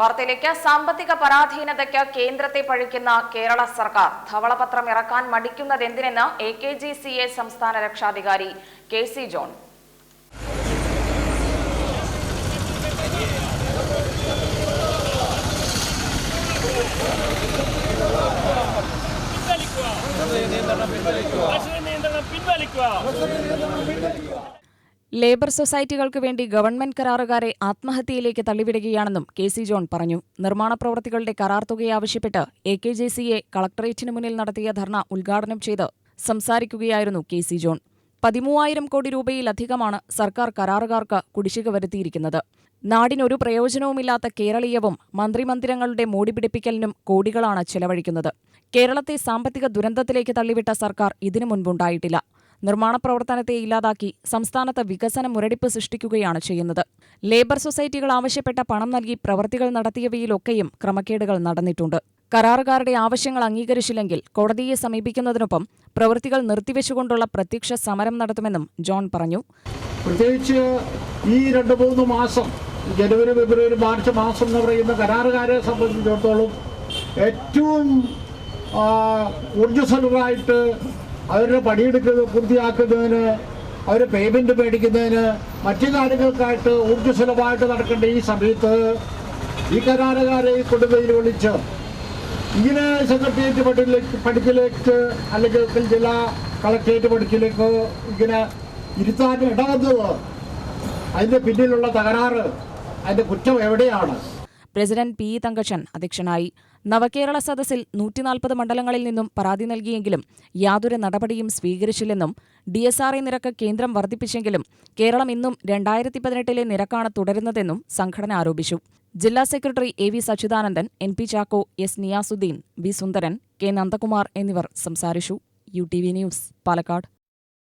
വാർത്തയിലേക്ക് സാമ്പത്തിക പരാധീനതയ്ക്ക് കേന്ദ്രത്തെ പഴിക്കുന്ന കേരള സർക്കാർ. ധവളപത്രം ഇറക്കാൻ മടിക്കുന്നത് എന്തിനെന്ന് A K G C A സംസ്ഥാന രക്ഷാധികാരി കെ സി ജോൺ. പിൻവലിക്കുക. ലേബർ സൊസൈറ്റികൾക്ക് വേണ്ടി ഗവൺമെന്റ് കരാറുകാരെ ആത്മഹത്യയിലേക്ക് തള്ളിവിടുകയാണെന്നും കെ സി ജോൺ പറഞ്ഞു. നിർമ്മാണ പ്രവൃത്തികളുടെ കരാർ തുകയാവശ്യപ്പെട്ട് എ കെ ജെ സിയെ കളക്ടറേറ്റിന് മുന്നിൽ നടത്തിയ ധർണ ഉദ്ഘാടനം ചെയ്ത് സംസാരിക്കുകയായിരുന്നു കെ സി ജോൺ. പതിമൂവായിരം കോടി രൂപയിലധികമാണ് സർക്കാർ കരാറുകാർക്ക് കുടിശ്ശിക വരുത്തിയിരിക്കുന്നത്. നാടിനൊരു പ്രയോജനവുമില്ലാത്ത കേരളീയവും മന്ത്രിമന്ദിരങ്ങളുടെ മൂടിപിടിപ്പിക്കലിനും കോടികളാണ് ചെലവഴിക്കുന്നത്. കേരളത്തെ സാമ്പത്തിക ദുരന്തത്തിലേക്ക് തള്ളിവിട്ട സർക്കാർ ഇതിനു മുൻപുണ്ടായിട്ടില്ല. നിർമ്മാണ പ്രവർത്തനത്തെ ഇല്ലാതാക്കി സംസ്ഥാനത്ത് വികസന മുരടിപ്പ് സൃഷ്ടിക്കുകയാണ് ചെയ്യുന്നത്. ലേബർ സൊസൈറ്റികൾ ആവശ്യപ്പെട്ട പണം നൽകി പ്രവൃത്തികൾ നടത്തിയവയിലൊക്കെയും ക്രമക്കേടുകൾ നടന്നിട്ടുണ്ട്. കരാറുകാരുടെ ആവശ്യങ്ങൾ അംഗീകരിച്ചില്ലെങ്കിൽ കോടതിയെ സമീപിക്കുന്നതിനൊപ്പം പ്രവൃത്തികൾ നിർത്തിവെച്ചുകൊണ്ടുള്ള പ്രത്യക്ഷ സമരം നടത്തുമെന്നും ജോൺ പറഞ്ഞു. പ്രത്യേകിച്ച് ഈ രണ്ട് മൂന്ന് മാസം ജനുവരി ഫെബ്രുവരി മാർച്ച് മാസം എന്ന് പറയുന്ന കരാറുകാരെ സംബന്ധിച്ചിടത്തോളം ഏറ്റവും ഊർജസ്വലരായിട്ട് അവരുടെ പണിയെടുക്കുന്നത് പൂർത്തിയാക്കുന്നതിന് അവർ പേയ്മെന്റ് മേടിക്കുന്നതിന് മറ്റു കാര്യങ്ങൾക്കായിട്ട് ഊർജസ്വലമായിട്ട് നടക്കേണ്ട ഈ സമയത്ത് ഈ കരാറുകാരെ കൊണ്ടുപോയി വിളിച്ച് ഇങ്ങനെ സെക്രട്ടേറിയറ്റ് പടിയിലേക്ക് പഠിക്കലേക്ക് അല്ലെങ്കിൽ ജില്ലാ കളക്ടറേറ്റ് പഠിക്കലേക്ക് ഇങ്ങനെ ഇരുത്താൻ ഇടവന്നത് അതിന്റെ പിന്നിലുള്ള തകരാറ് അതിന്റെ കുറ്റം എവിടെയാണ്? പ്രസിഡന്റ് പി തങ്കച്ചൻ അധ്യക്ഷനായി. നവകേരള സദസ്സിൽ നൂറ്റിനാൽപ്പത് മണ്ഡലങ്ങളിൽ നിന്നും പരാതി നൽകിയെങ്കിലും യാതൊരു നടപടിയും സ്വീകരിച്ചില്ലെന്നും ഡി എസ് ആർ ഐ നിരക്ക് കേന്ദ്രം വർദ്ധിപ്പിച്ചെങ്കിലും കേരളം ഇന്നും രണ്ടായിരത്തി പതിനെട്ടിലെ നിരക്കാണ് തുടരുന്നതെന്നും സംഘടന ആരോപിച്ചു. ജില്ലാ secretary A V Sachidanandan N P Chacko S Niyasuddin V Sundaran K Nandakumar എന്നിവർ സംസാരിച്ചു. U T V news Palakkad.